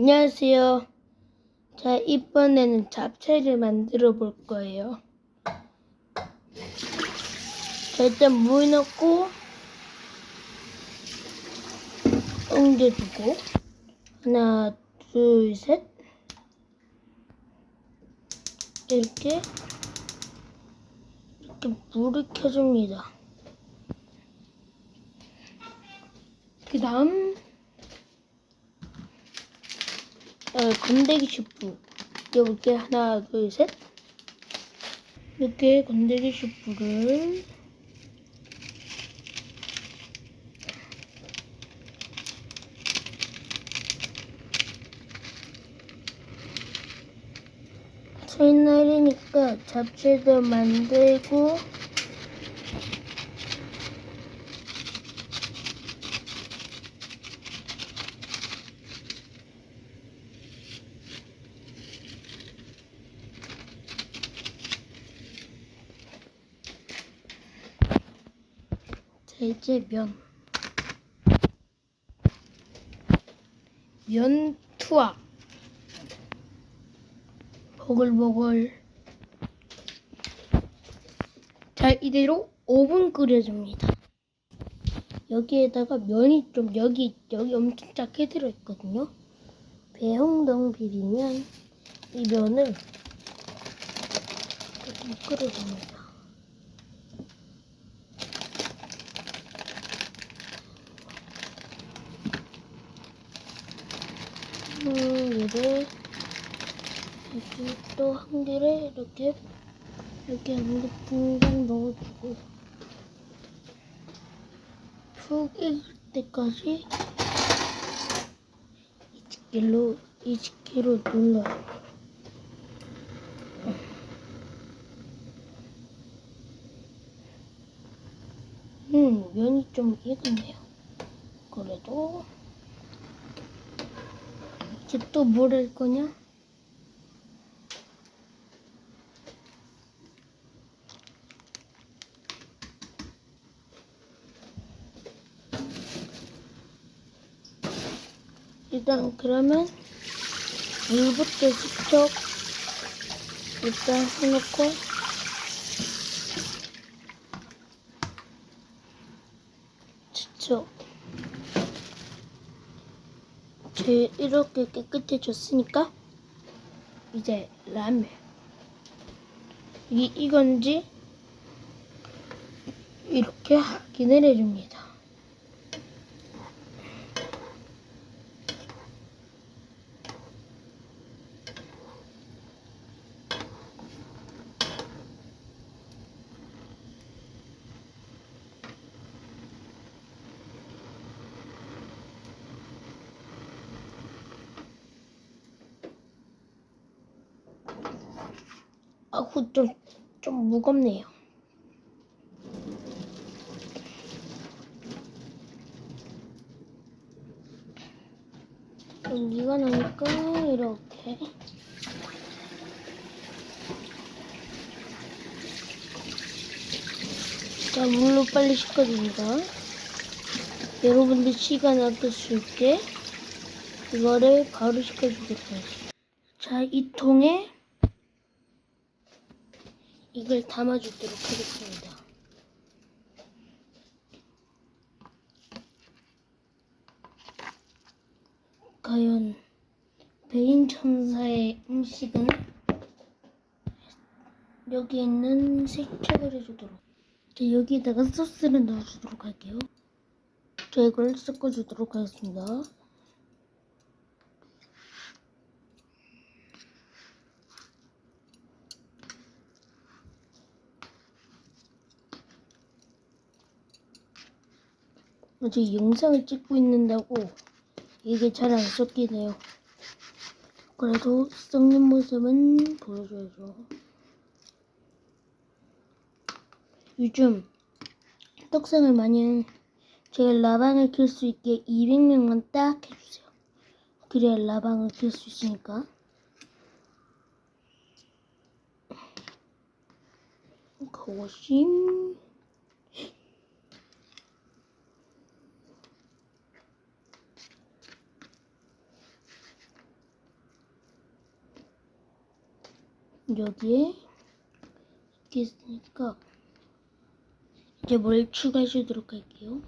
안녕하세요. 자, 이번에는 잡채를 만들어 볼 거예요. 자, 일단 물 넣고 옮겨주고 하나, 둘, 셋 이렇게 이렇게 불을 켜줍니다. 그 다음 어, 건더기 슈프. 이렇게. 하나 둘 셋. 이렇게 건더기 슈프를 설날이니까 잡채도 만들고 이제 면. 면 투하. 보글보글. 자 이대로 5분 끓여줍니다. 여기에다가 면이 좀 여기 여기 엄청 작게 들어있거든요. 배홍동 비비면 이 면을 좀 끓여줍니다. 음, 얘를 여기 또 한 개를 이렇게 이렇게 한개 붕붕 넣어주고 푹 익을 때까지 이 집게로 이 집게로 눌러요. 음, 면이 좀 익었네요. 그래도 이제 또뭘 할 거냐? 일단 그러면 물부터 직접 일단 해놓고 직접 제 이렇게 깨끗해졌으니까 이제 라면 이게 이건지 이렇게 확인을 해줍니다. 아구 좀, 좀 무겁네요. 이거 나니까 이렇게 자 물로 빨리 씻어줍니다. 여러분들 시간 아낄 수 있게 이거를 바로 씻어주도록 하겠습니다. 자, 이 통에 이걸 담아주도록 하겠습니다. 과연 베인 천사의 음식은 여기 있는 색깔을 해주도록. 자, 여기다가 소스를 넣어주도록 할게요. 자, 이걸 섞어주도록 하겠습니다. 아직 영상을 찍고 있는다고 이게 잘 안 섞이네요. 그래도 섞는 모습은 보여줘야죠. 요즘 떡상을 많이 하는 제가 라방을 킬 수 있게 200명만 딱 해주세요. 그래야 라방을 킬 수 있으니까. 고심. 여기에 이렇게 있으니까 이제 뭘 추가해 주도록 할게요.